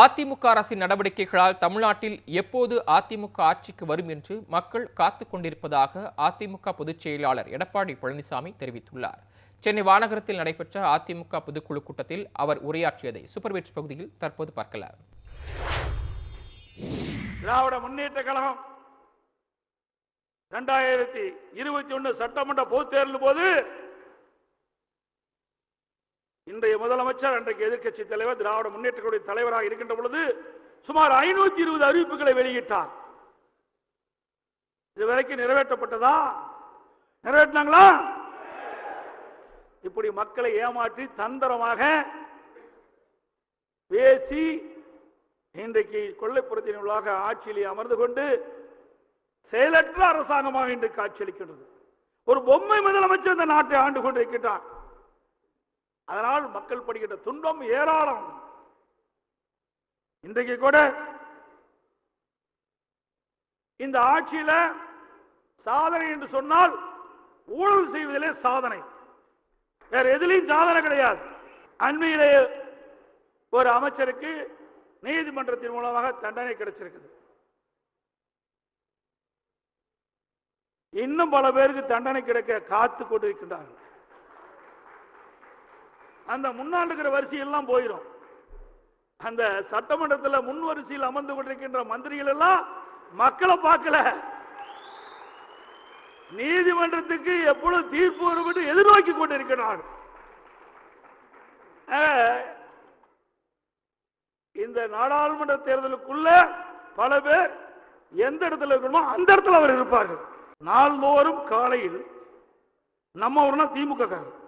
அதிமுக அரசின் நடவடிக்கைகளால் தமிழ்நாட்டில் எப்போது அதிமுக ஆட்சிக்கு வரும் என்று மக்கள் காத்து கொண்டிருப்பதாக அதிமுக பொதுச் செயலாளர் எடப்பாடி பழனிசாமி தெரிவித்துள்ளார். சென்னை வானகரத்தில் நடைபெற்ற அதிமுக பொதுக்குழு கூட்டத்தில் அவர் உரையாற்றியதை சூப்பர்வெட்ஸ் பகுதியில் தற்போது பார்க்கலாம். திராவிட முன்னேற்ற கழகம் இரண்டாயிரத்தி இருபத்தி ஒன்று சட்டமன்ற பொதுத் தேர்தல் போது இன்றைய முதலமைச்சர் அன்றைக்கு எதிர்க்கட்சி தலைவர் திராவிட முன்னேற்ற தலைவராக இருக்கின்ற பொழுது சுமார் ஐநூத்தி இருபது அறிவிப்புகளை வெளியிட்டார். இதுவரைக்கும் நிறைவேற்றப்பட்டதா? நிறைவேற்றினாங்களா? இப்படி மக்களை ஏமாற்றி தந்திரமாக பேசி இன்றைக்கு கொள்ளைப்புறத்தின் உள்ளாக ஆட்சியிலே அமர்ந்து கொண்டு செயலற்ற அரசாங்கமாக இன்று காட்சியளிக்கின்றது. ஒரு பொம்மை முதலமைச்சர் இந்த நாட்டை ஆண்டு கொண்டிருக்கின்றார். அதனால் மக்கள் படுகின்ற துன்பம் ஏராளம். இன்றைக்கு கூட இந்த ஆட்சியில சாதனை என்று சொன்னால் ஊழல் செய்வதிலே சாதனை. வேற எதிலையும் சாதனை கிடையாது. அண்மையிலே ஒரு அமைச்சருக்கு நீதிமன்றத்தின் மூலமாக தண்டனை கிடைச்சிருக்குது. இன்னும் பல பேருக்கு தண்டனை கிடைக்க காத்து கொண்டிருக்கின்றார்கள். அந்த முன்னால் இருக்கிற வரிசையெல்லாம் போயிடும் அந்த சட்டமன்றத்தில் முன் வரிசையில் அமர்ந்து கொண்டிருக்கின்ற மந்திரிகள் எல்லாம் மக்களை பார்க்கல. நீதிமன்றத்துக்கு எப்பொழுது தீர்ப்பு வரும் என்று எதிர்நோக்கி கொண்டிருக்கிறார் இந்த நாடாளுமன்ற தேர்தலுக்குள்ள பல பேர் எந்த இடத்துல இருக்கணுமோ அந்த இடத்துல அவர் இருப்பார்கள். நாள்தோறும் காலையில் நம்ம ஊர்னா திமுக காரர்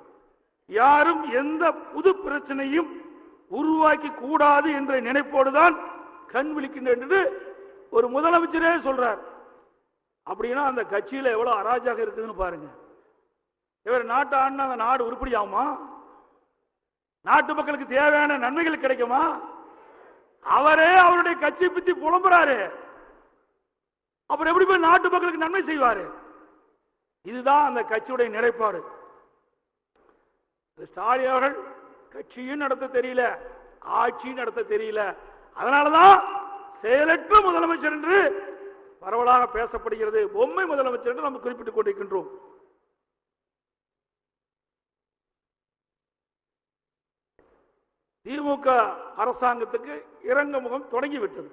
யாரும் எந்த புது பிரச்சனையும் உருவாக்கி கூடாது என்ற நினைப்போடுதான் கண் விழிக்கின்றேன் என்று ஒரு முதலமைச்சரே சொல்றார். அப்படின்னா அந்த கட்சியில எவ்வளவு அராஜகம் இருக்குதுன்னு பாருங்க. இவர் நாட்டு ஆண்டு அந்த நாடு உருப்படியாகுமா? நாட்டு மக்களுக்கு தேவையான நன்மைகள் கிடைக்குமா? அவரே அவருடைய கட்சியை பத்தி புலம்புறாரு. அப்புறம் எப்படி போய் நாட்டு மக்களுக்கு நன்மை செய்வாரு? இதுதான் அந்த கட்சியுடைய நிலைப்பாடு. ஸ்டாலின் அவர்கள் கட்சியும் நடத்த தெரியல ஆட்சியும் நடத்த தெரியல. அதனாலதான் செயலற்ற முதலமைச்சர் என்று பரவலாக பேசப்படுகிறது. பொம்மை முதலமைச்சர் என்று நாம் குறிப்பிட்டுக் கொண்டிருக்கின்றோம். திமுக அரசாங்கத்துக்கு இறங்க முகம் தொடங்கிவிட்டது.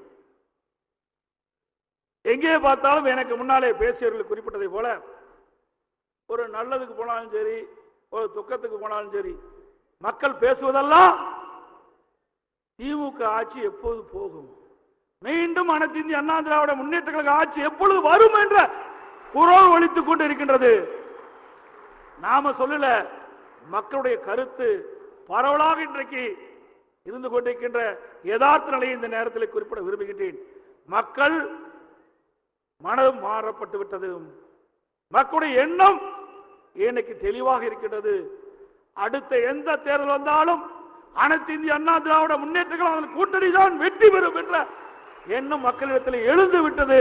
எங்கே பார்த்தாலும் எனக்கு முன்னாலே பேசியவர்கள் குறிப்பிட்டதை போல ஒரு நல்லதுக்கு போனாலும் சரி துக்கத்துக்கு போனாலும் சரி மக்கள் பேசுவதெல்லாம் திமுக ஆட்சி எப்போது போகும்? மீண்டும் அனைத்து இந்திய அண்ணா திராவிட முன்னேற்ற கழக ஆட்சி எப்பொழுது வரும் என்ற குரல் ஒழித்துக் கொண்டு இருக்கின்றது நாம சொல்லல மக்களுடைய கருத்து பரவலாக இன்றைக்கு இருந்து கொண்டிருக்கின்ற யதார்த்த நிலையை இந்த நேரத்தில் குறிப்பிட விரும்புகின்றேன். மக்கள் மனதும் மாறப்பட்டு விட்டது. மக்களுடைய எண்ணம் எனக்கு தெளிவாக இருக்கின்றது. அடுத்த எந்த தேர்தல் வந்தாலும் அனைத்து இந்திய அண்ணா திராவிட முன்னேற்றங்களும் அதன் கூட்டணி தான் வெற்றி பெறும் என்ற எண்ணம் மக்களிடத்தில் எழுந்து விட்டது.